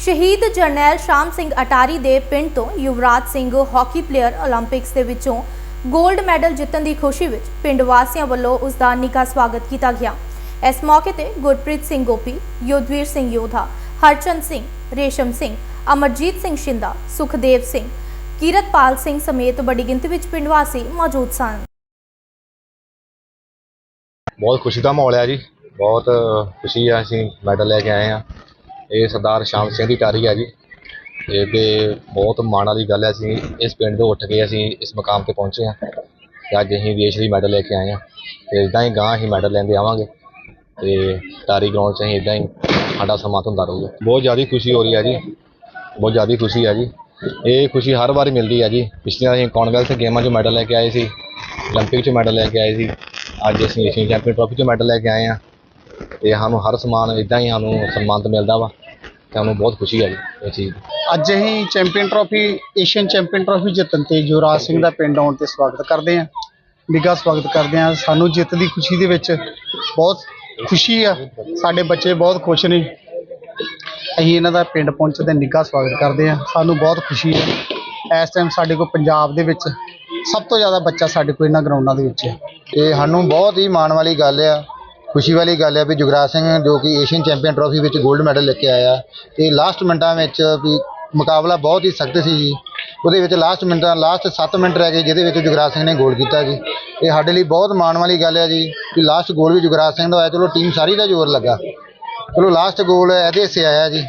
ਸ਼ਹੀਦ ਜਰਨੈਲ ਸ਼ਾਮ ਸਿੰਘ ਅਟਾਰੀ ਦੇ ਪਿੰਡ ਤੋਂ ਯੁਵਰਾਜ ਸਿੰਘ ਹਾਕੀ ਪਲੇਅਰ 올림픽ਸ ਦੇ ਵਿੱਚੋਂ 골ਡ ਮੈਡਲ ਜਿੱਤਣ ਦੀ ਖੁਸ਼ੀ ਵਿੱਚ ਪਿੰਡ ਵਾਸੀਆਂ ਵੱਲੋਂ ਉਸ ਦਾ ਨਿੱਘਾ ਸਵਾਗਤ ਕੀਤਾ ਗਿਆ। ਇਸ ਮੌਕੇ ਤੇ ਗੁਰਪ੍ਰੀਤ ਸਿੰਘ ਗੋਪੀ, ਯੋਧਵੀਰ ਸਿੰਘ ਯੋਧਾ, ਹਰਚੰਦ ਸਿੰਘ, ਰੇਸ਼ਮ ਸਿੰਘ, ਅਮਰਜੀਤ ਸਿੰਘ ਸ਼ਿੰਦਾ, ਸੁਖਦੇਵ ਸਿੰਘ, ਕੀਰਤਪਾਲ ਸਿੰਘ ਸਮੇਤ ਵੱਡੀ ਗਿਣਤੀ ਵਿੱਚ ਪਿੰਡ ਵਾਸੀ ਮੌਜੂਦ ਸਨ। ਬਹੁਤ ਖੁਸ਼ੀ ਦਾ ਮਾਹੌਲ ਹੈ ਜੀ। ਬਹੁਤ ਖੁਸ਼ੀ ਆ ਅਸੀਂ ਮੈਡਲ ਲੈ ਕੇ ਆਏ ਆ। ਇਹ ਸਰਦਾਰ ਸ਼ਾਮ ਸਿੰਘ ਦੀ ਟਾਰੀ ਆ ਜੀ ਇਹ ਤੇ ਬਹੁਤ ਮਾਣ ਵਾਲੀ ਗੱਲ ਹੈ ਅਸੀਂ ਇਸ ਪਿੰਡ ਤੋਂ ਉੱਠ ਕੇ ਅਸੀਂ ਇਸ ਮੁਕਾਮ ਤੇ ਪਹੁੰਚੇ ਆ ਤੇ ਅੱਜ ਅਸੀਂ ਦੇਸ਼ ਲਈ ਮੈਡਲ ਲੈ ਕੇ ਆਏ ਆ ਤੇ ਇਦਾਂ ਹੀ ਗਾਂ ਅਸੀਂ ਮੈਡਲ ਲੈਂਦੇ ਆਵਾਂਗੇ ਤੇ ਟਾਰੀ ਗਰਾਊਂਡ 'ਚ ਅਸੀਂ ਇਦਾਂ ਹੀ ਸਾਡਾ ਸਨਮਾਨ ਹੁੰਦਾ ਰਹੂਗਾ ਬਹੁਤ ਜ਼ਿਆਦਾ ਖੁਸ਼ੀ ਹੋ ਰਹੀ ਹੈ ਜੀ ਬਹੁਤ ਜ਼ਿਆਦਾ ਖੁਸ਼ੀ ਹੈ ਜੀ ਇਹ ਖੁਸ਼ੀ ਹਰ ਵਾਰ ਮਿਲਦੀ ਹੈ ਜੀ ਪਿਛਲੀਆਂ ਅਸੀਂ ਕਾਮਨਵੈਲਥ ਗੇਮਾਂ 'ਚ ਮੈਡਲ ਲੈ ਕੇ ਆਏ ਸੀ 올림픽 'ਚ ਮੈਡਲ ਲੈ ਕੇ ਆਏ ਸੀ ਅੱਜ ਅਸੀਂ ਏਸ਼ੀਅਨ ਚੈਂਪੀਅਨ ਟਰਾਫੀ 'ਚ ਮੈਡਲ ਲੈ ਕੇ ਆਏ ਆ ਤੇ ਸਾਨੂੰ ਹਰ ਸਮਾਨ ਇਦਾਂ ਹੀ ਸਾਨੂੰ ਸਨਮਾਨਿਤ ਮਿਲਦਾ ਵਾ ਤੇ ਸਾਨੂੰ ਬਹੁਤ ਖੁਸ਼ੀ ਹੈ ਜੀ ਇਹ ਚੀਜ਼ ਦੀ। ਅੱਜ ਅਸੀਂ champion trophy Asian champion trophy ਜਿੱਤਣ ਤੇ ਯੁਵਰਾਜ ਸਿੰਘ ਦਾ ਪਿੰਡ ਆਉਣ ਤੇ ਸਵਾਗਤ ਕਰਦੇ ਹਾਂ। ਨਿੱਘਾ ਸਵਾਗਤ ਕਰਦੇ ਹਾਂ। ਸਾਨੂੰ ਜਿੱਤ ਦੀ ਖੁਸ਼ੀ ਦੇ ਵਿੱਚ ਬਹੁਤ ਖੁਸ਼ੀ ਆ। ਸਾਡੇ ਬੱਚੇ ਬਹੁਤ ਖੁਸ਼ ਨੇ। ਅਸੀਂ ਇਹਨਾਂ ਦਾ ਪਿੰਡ ਪਹੁੰਚੇ ਤੇ ਨਿੱਘਾ ਸਵਾਗਤ ਕਰਦੇ ਹਾਂ। ਸਾਨੂੰ ਬਹੁਤ ਖੁਸ਼ੀ ਹੈ ਇਸ ਟਾਈਮ ਸਾਡੇ ਕੋਲ ਪੰਜਾਬ ਦੇ ਵਿੱਚ ਸਭ ਤੋਂ ਜ਼ਿਆਦਾ ਬੱਚਾ ਸਾਡੇ ਕੋਲ ਇਹਨਾਂ ਗਰਾਊਂਡਾਂ ਦੇ ਵਿੱਚ ਹੈ ਤੇ ਸਾਨੂੰ ਬਹੁਤ ਹੀ ਮਾਣ ਵਾਲੀ ਗੱਲ ਆ। ਖੁਸ਼ੀ ਵਾਲੀ ਗੱਲ ਹੈ ਵੀ ਜੁਗਰਾਜ ਸਿੰਘ ਜੋ ਕਿ ਏਸ਼ੀਅਨ ਚੈਂਪੀਅਨ ਟਰਾਫੀ ਵਿੱਚ 골ਡ ਮੈਡਲ ਲੈ ਕੇ ਆਇਆ ਤੇ ਲਾਸਟ ਮਿੰਟਾਂ ਵਿੱਚ ਵੀ ਮੁਕਾਬਲਾ ਬਹੁਤ ਹੀ ਸਖਤ ਸੀ ਜੀ। ਉਹਦੇ ਵਿੱਚ ਲਾਸਟ ਮਿੰਟਾਂ ਲਾਸਟ 7 ਮਿੰਟ ਰਹਿ ਗਏ ਜਿਹਦੇ ਵਿੱਚ ਜੁਗਰਾਜ ਸਿੰਘ ਨੇ ਗੋਲ ਕੀਤਾ ਜੀ। ਇਹ ਸਾਡੇ ਲਈ ਬਹੁਤ ਮਾਣ ਵਾਲੀ ਗੱਲ ਹੈ ਜੀ ਕਿ ਲਾਸਟ ਗੋਲ ਵੀ ਜੁਗਰਾਜ ਸਿੰਘ ਦਾ ਆਇਆ ਚਲੋ ਟੀਮ ਸਾਰੀ ਦਾ ਜ਼ੋਰ ਲੱਗਾ। ਚਲੋ ਲਾਸਟ ਗੋਲ ਇਹਦੇ ਹਿੱਸੇ ਆਇਆ ਜੀ।